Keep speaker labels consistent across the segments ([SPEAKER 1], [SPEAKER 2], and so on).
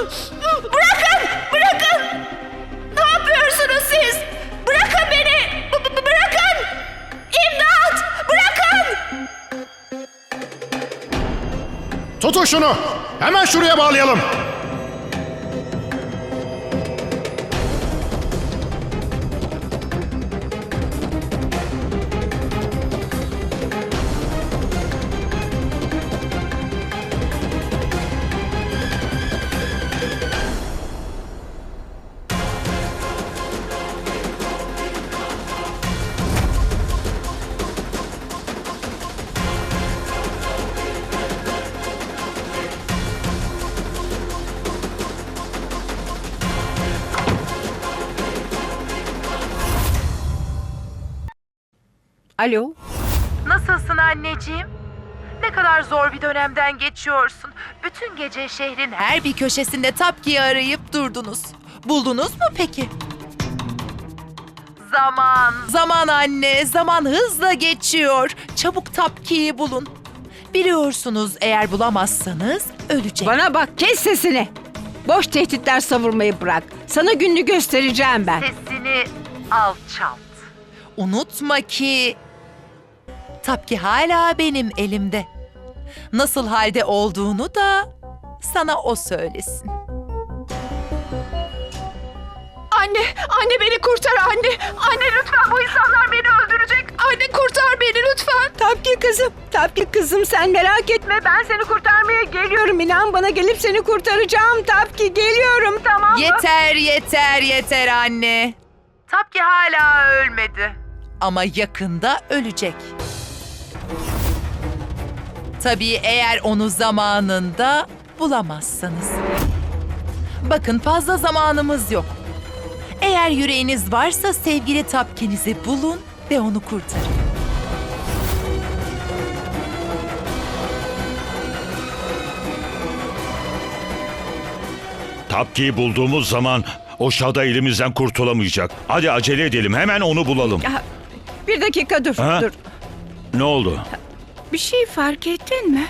[SPEAKER 1] Bırakın! Bırakın! Ne yapıyorsunuz siz? Bırakın beni! B- b- bırakın! İmdat! Bırakın!
[SPEAKER 2] Tutun şunu. Hemen şuraya bağlayalım.
[SPEAKER 3] Alo.
[SPEAKER 4] Nasılsın anneciğim? Ne kadar zor bir dönemden geçiyorsun. Bütün gece şehrin her bir köşesinde Tapki'yi arayıp durdunuz. Buldunuz mu peki? Zaman, zaman anne, zaman hızla geçiyor. Çabuk Tapki'yi bulun. Biliyorsunuz eğer bulamazsanız ölecek.
[SPEAKER 3] Bana bak kes sesini. Boş tehditler savurmayı bırak. Sana gününü göstereceğim ben.
[SPEAKER 4] Sesini alçalt. Unutma ki Tapki hala benim elimde. Nasıl halde olduğunu da sana o söylesin.
[SPEAKER 1] Anne! Anne beni kurtar anne! Anne lütfen bu insanlar beni öldürecek! Anne kurtar beni lütfen!
[SPEAKER 3] Tapki kızım, Tapki kızım sen merak etme. Ben seni kurtarmaya geliyorum. İnan bana gelip seni kurtaracağım. Tapki geliyorum tamam mı?
[SPEAKER 4] Yeter yeter yeter anne. Tapki hala ölmedi. Ama yakında ölecek. Tabii eğer onu zamanında bulamazsanız. Bakın fazla zamanımız yok. Eğer yüreğiniz varsa sevgili Tapki'nizi bulun ve onu kurtarın.
[SPEAKER 5] Tapki'yi bulduğumuz zaman o şada elimizden kurtulamayacak. Hadi acele edelim hemen onu bulalım.
[SPEAKER 3] Ya, bir dakika dur,
[SPEAKER 5] Ha?
[SPEAKER 3] dur.
[SPEAKER 5] Ne oldu?
[SPEAKER 3] Bir şey fark ettin mi?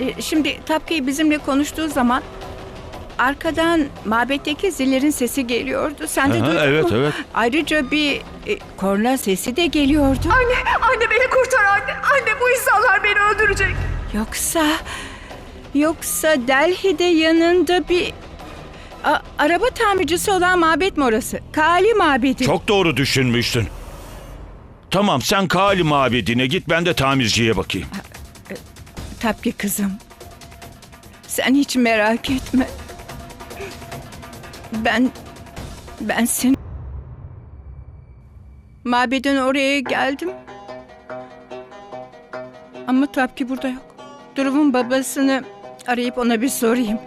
[SPEAKER 3] Ee, şimdi Tapki bizimle konuştuğu zaman arkadan mabetteki zillerin sesi geliyordu. Sen de
[SPEAKER 5] Aha,
[SPEAKER 3] duydun
[SPEAKER 5] evet,
[SPEAKER 3] mu?
[SPEAKER 5] evet.
[SPEAKER 3] Ayrıca bir e, korna sesi de geliyordu.
[SPEAKER 1] Anne! Anne beni kurtar anne! Anne bu insanlar beni öldürecek!
[SPEAKER 3] Yoksa yoksa Delhi'de yanında bir A- araba tamircisi olan mabet mi orası? Kali mabedi.
[SPEAKER 5] Çok doğru düşünmüşsün. Tamam sen Kali mabedine git ben de tamirciye bakayım.
[SPEAKER 3] Tabii kızım. Sen hiç merak etme. Ben ben seni mabedin oraya geldim. Ama Tapki burada yok. Durum'un babasını arayıp ona bir sorayım.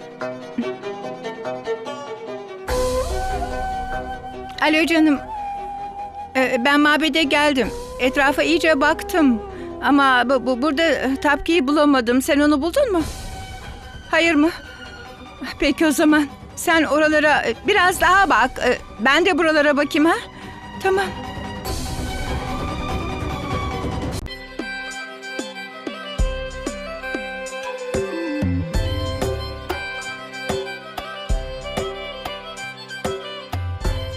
[SPEAKER 3] Alo canım. Ee, ben mabede geldim. Etrafa iyice baktım. Ama bu, bu- burada Tapki'yi bulamadım. Sen onu buldun mu? Hayır mı? Peki o zaman. Sen oralara e, biraz daha bak. Ee, Ben de buralara bakayım ha. Tamam.